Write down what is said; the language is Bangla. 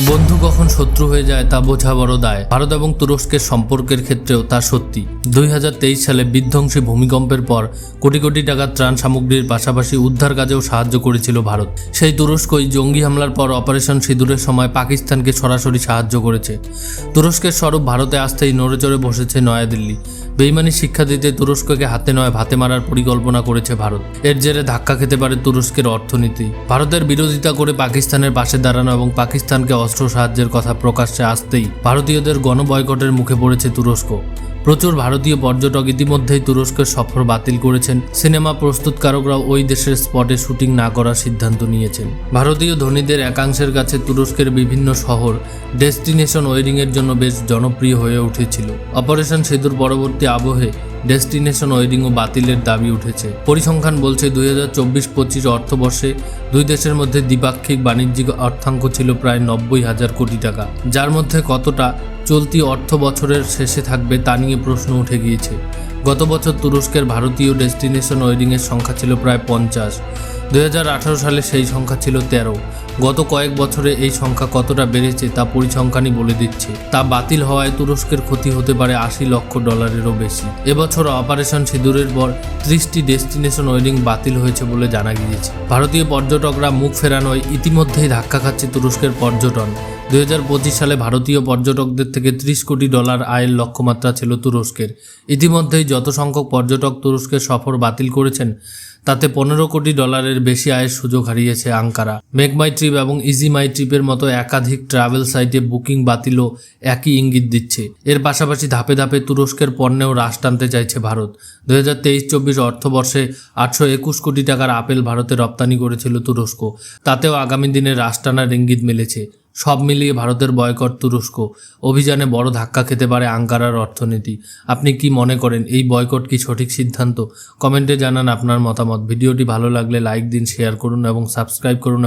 বন্ধু কখন শত্রু হয়ে যায় তা বোঝা বড় দায়। ভারত এবং তুরস্কের সম্পর্কের ক্ষেত্রেও তা সত্যি। দুই হাজার তেইশ সালে বিধ্বংসী ভূমিকম্পের পর কোটি কোটি টাকার ত্রাণ সামগ্রীর পাশাপাশি উদ্ধার কাজেও সাহায্য করেছিল ভারত। সেই তুরস্কই জঙ্গি হামলার পর অপারেশন সিঁদুরের সময় পাকিস্তানকে সরাসরি সাহায্য করেছে। তুরস্কের স্বরূপ ভারতে আসতেই নড়ে চড়ে বসেছে নয়াদিল্লি। বেইমানি শিক্ষা দিতে তুরস্ককে হাতে নয়, ভাতে মারার পরিকল্পনা করেছে ভারত। এর জেরে ধাক্কা খেতে পারে তুরস্কের অর্থনীতি। ভারতের বিরোধিতা করে পাকিস্তানের পাশে দাঁড়ানো এবং পাকিস্তানকে অস্ত্র সাহায্যের কথা প্রকাশ্যে আসতেই ভারতীয়দের গণবয়কটের মুখে পড়েছে তুরস্ক। প্রচুর ভারতীয় পর্যটক ইতিমধ্যেই তুরস্কের সফর বাতিল করেছেন। সিনেমা প্রস্তুতকারকরাও ওই দেশের স্পটে শুটিং না করার সিদ্ধান্ত নিয়েছেন। ভারতীয় ধনীদের একাংশের কাছে তুরস্কের বিভিন্ন শহর ডেস্টিনেশন ওয়েডিংয়ের জন্য বেশ জনপ্রিয় হয়ে উঠেছিল। অপারেশন সেতুর পরবর্তী আবহে ডেস্টিনেশন ওয়েডিংও বাতিলের দাবি উঠেছে। পরিসংখ্যান বলছে দুই হাজার চব্বিশ পঁচিশ অর্থবর্ষে দুই দেশের মধ্যে দ্বিপাক্ষিক বাণিজ্যিক অর্থাঙ্ক ছিল প্রায় নব্বই হাজার কোটি টাকা, যার মধ্যে কতটা চলতি অর্থ বছরের শেষে থাকবে তা নিয়ে প্রশ্ন উঠে গিয়েছে। গত বছর তুরস্কের ভারতীয় ডেস্টিনেশন ওয়েডিংয়ের সংখ্যা ছিল প্রায় পঞ্চাশ। দুই সালে সেই সংখ্যা ছিল তেরো। গত কয়েক বছরে এই সংখ্যা কতটা বেড়েছে তা পরিসংখ্যানই বলে দিচ্ছে। তা বাতিল হওয়ায় তুরস্কের ক্ষতি হতে পারে আশি লক্ষ ডলারেরও বেশি। এবছর অপারেশন সিঁদুরের পর ত্রিশটি ডেস্টিনেশন ওয়েডিং বাতিল হয়েছে বলে জানা গিয়েছে। ভারতীয় পর্যটকরা মুখ ফেরানোয় ইতিমধ্যেই ধাক্কা খাচ্ছে তুরস্কের পর্যটন। দু হাজার পঁচিশ সালে ভারতীয় পর্যটকদের থেকে ত্রিশ কোটি ডলার আয়ের লক্ষ্যমাত্রা ছিল তুরস্কের। ইতিমধ্যেই যত সংখ্যক পর্যটক তুরস্কের সফর বাতিল করেছেন তাতে পনেরো কোটি ডলারের বেশি আয়ের সুযোগ হারিয়েছে আঙ্কারা। মেক মাই ট্রিপ এবং ইজি মাই ট্রিপের মতো একাধিক ট্রাভেল সাইটে বুকিং বাতিলও একই ইঙ্গিত দিচ্ছে। এর পাশাপাশি ধাপে ধাপে তুরস্কের পণ্যেও হ্রাস টানতে চাইছে ভারত। দু হাজার তেইশ চব্বিশ অর্থবর্ষে আটশো একুশ কোটি টাকার আপেল ভারতে রপ্তানি করেছিল তুরস্ক। তাতেও আগামী দিনে হ্রাস টানার ইঙ্গিত মিলেছে। সব মিলিয়ে ভারতের বয়কট তুরস্ক। অভিযানে বড় ধাক্কা খেতে পারে আঙ্কারার অর্থনীতি। আপনি কি মনে করেন, এই বয়কট কি সঠিক সিদ্ধান্ত? কমেন্টে জানান আপনার মতামত। ভিডিওটি ভালো লাগলে লাইক দিন শেয়ার করুন এবং সাবস্ক্রাইব করুন